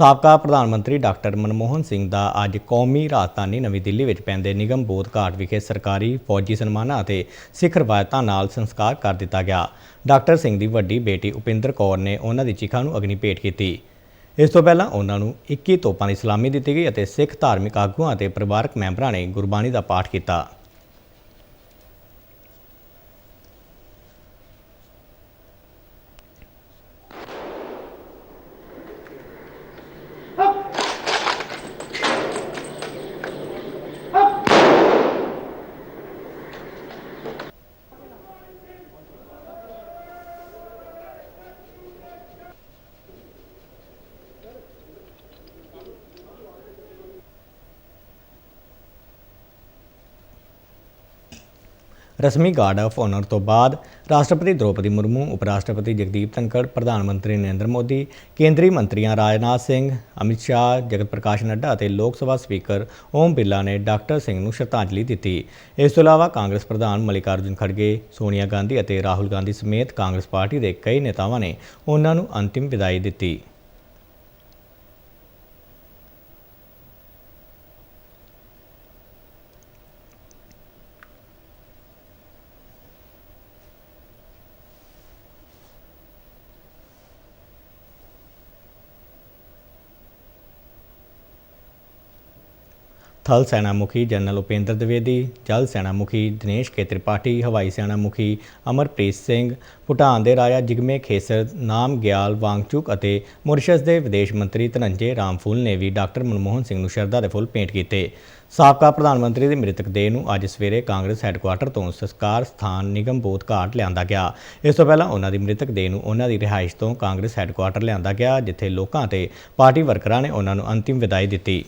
ਸਾਬਕਾ ਪ੍ਰਧਾਨ ਮੰਤਰੀ ਡਾਕਟਰ ਮਨਮੋਹਨ ਸਿੰਘ ਦਾ ਅੱਜ ਕੌਮੀ ਰਾਜਧਾਨੀ ਨਵੀਂ ਦਿੱਲੀ ਵਿੱਚ ਪੈਂਦੇ ਨਿਗਮ ਬੋਧ ਘਾਟ ਵਿਖੇ ਸਰਕਾਰੀ ਫੌਜੀ ਸਨਮਾਨਾਂ ਅਤੇ ਸਿੱਖ ਰਵਾਇਤਾਂ ਨਾਲ ਸੰਸਕਾਰ ਕਰ ਦਿੱਤਾ ਗਿਆ। ਡਾਕਟਰ ਸਿੰਘ ਦੀ ਵੱਡੀ ਬੇਟੀ ਉਪਿੰਦਰ ਕੌਰ ਨੇ ਉਹਨਾਂ ਦੀ ਚਿਖਾ ਨੂੰ ਅਗਨੀ ਭੇਟ ਕੀਤੀ। ਇਸ ਤੋਂ ਪਹਿਲਾਂ ਉਹਨਾਂ ਨੂੰ 21 ਤੋਪਾਂ ਦੀ ਸਲਾਮੀ ਦਿੱਤੀ ਗਈ ਅਤੇ ਸਿੱਖ ਧਾਰਮਿਕ ਆਗੂਆਂ ਅਤੇ ਪਰਿਵਾਰਕ ਮੈਂਬਰਾਂ ਨੇ ਗੁਰਬਾਣੀ ਦਾ ਪਾਠ ਕੀਤਾ। ਰਸਮੀ ਗਾਰਡ ਆਫ ਆਨਰ ਤੋਂ ਬਾਅਦ ਰਾਸ਼ਟਰਪਤੀ ਦ੍ਰੋਪਦੀ ਮੁਰਮੂ ਉਪ ਰਾਸ਼ਟਰਪਤੀ ਜਗਦੀਪ ਧਨਖੜ, ਪ੍ਰਧਾਨ ਮੰਤਰੀ ਨਰਿੰਦਰ ਮੋਦੀ, ਕੇਂਦਰੀ ਮੰਤਰੀਆਂ ਰਾਜਨਾਥ ਸਿੰਘ, ਅਮਿਤ ਸ਼ਾਹ, ਜਗਤ ਪ੍ਰਕਾਸ਼ ਨੱਡਾ ਅਤੇ ਲੋਕ ਸਭਾ ਸਪੀਕਰ ਓਮ ਬਿਰਲਾ ਨੇ ਡਾਕਟਰ ਸਿੰਘ ਨੂੰ ਸ਼ਰਧਾਂਜਲੀ ਦਿੱਤੀ। ਇਸ ਤੋਂ ਇਲਾਵਾ ਕਾਂਗਰਸ ਪ੍ਰਧਾਨ ਮਲਿਕਾਰਜੁਨ ਖੜਗੇ, ਸੋਨੀਆ ਗਾਂਧੀ ਅਤੇ ਰਾਹੁਲ ਗਾਂਧੀ ਸਮੇਤ ਕਾਂਗਰਸ ਪਾਰਟੀ ਦੇ ਕਈ ਨੇਤਾਵਾਂ ਨੇ ਉਹਨਾਂ ਨੂੰ ਅੰਤਿਮ ਵਿਦਾਈ ਦਿੱਤੀ। ਥਲ ਸੈਨਾ ਮੁਖੀ ਜਨਰਲ ਉਪੇਂਦਰ ਦਵੇਦੀ, ਜਲ ਸੈਨਾ ਮੁਖੀ ਦਿਨੇਸ਼ ਕੇ ਤ੍ਰਿਪਾਠੀ ਹਵਾਈ ਸੈਨਾ ਮੁਖੀ ਅਮਰਪ੍ਰੀਤ ਸਿੰਘ, ਭੂਟਾਨ ਦੇ ਰਾਜਾ ਜਿਗਮੇ ਖੇਸਰ, ਨਾਮ ਗਿਆਲ ਵਾਂਗਚੁਕ ਅਤੇ ਮੁਰਸ਼ਸ ਦੇ ਵਿਦੇਸ਼ ਮੰਤਰੀ ਧਨੰਜੇ ਰਾਮਫੁਲ ਨੇ ਵੀ ਡਾਕਟਰ ਮਨਮੋਹਨ ਸਿੰਘ ਨੂੰ ਸ਼ਰਧਾ ਦੇ ਫੁੱਲ ਭੇਂਟ ਕੀਤੇ। ਸਾਬਕਾ ਪ੍ਰਧਾਨ ਮੰਤਰੀ ਦੇ ਮ੍ਰਿਤਕ ਦੇਹ ਨੂੰ ਅੱਜ ਸਵੇਰੇ ਕਾਂਗਰਸ ਹੈੱਡਕੁਆਟਰ ਤੋਂ ਸੰਸਕਾਰ ਸਥਾਨ ਨਿਗਮ ਬੋਧ ਘਾਟ ਲਿਆਂਦਾ ਗਿਆ। ਇਸ ਤੋਂ ਪਹਿਲਾਂ ਉਹਨਾਂ ਦੀ ਮ੍ਰਿਤਕ ਦੇਹ ਨੂੰ ਉਹਨਾਂ ਦੀ ਰਿਹਾਇਸ਼ ਤੋਂ ਕਾਂਗਰਸ ਹੈੱਡਕੁਆਟਰ ਲਿਆਂਦਾ ਗਿਆ, ਜਿੱਥੇ ਲੋਕਾਂ ਤੇ ਪਾਰਟੀ ਵਰਕਰਾਂ ਨੇ ਉਹਨਾਂ ਨੂੰ ਅੰਤਿਮ ਵਿਦਾਈ ਦਿੱਤੀ।